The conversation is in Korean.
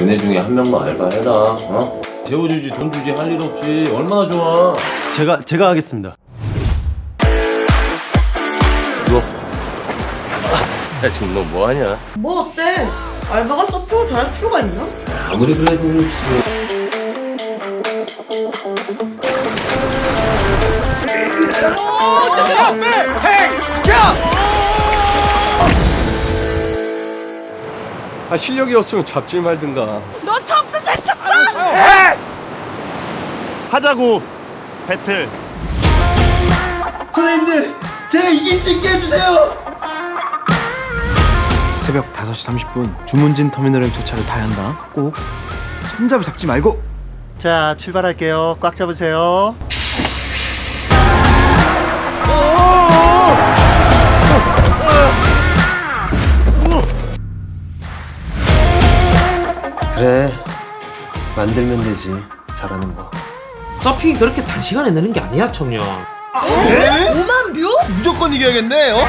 얘네 중에 한 명만 알바해라 어? 재워주지 돈 주지 할 일 없지 얼마나 좋아 제가 제가 하겠습니다. 이거 야 지금 너 뭐하냐 뭐 어때? 알바가 서프로 잘할 필요가 있나? 아무리 그래도 그렇지 아 실력이 없으면 잡지 말든가. 너 처음부터 잘 탔어! 하자고 배틀. 선생님들 제가 이길 수 있게 해주세요 새벽 5시 30분 주문진 터미널에 도착을 다 한다. 꼭 손잡이 잡지 말고 자 출발할게요 꽉 잡으세요 그래 만들면 되지 잘하는 거. 어차피 그렇게 단시간에 내는 게 아니야 청년 5만 뷰? 무조건 이겨야겠네. 어?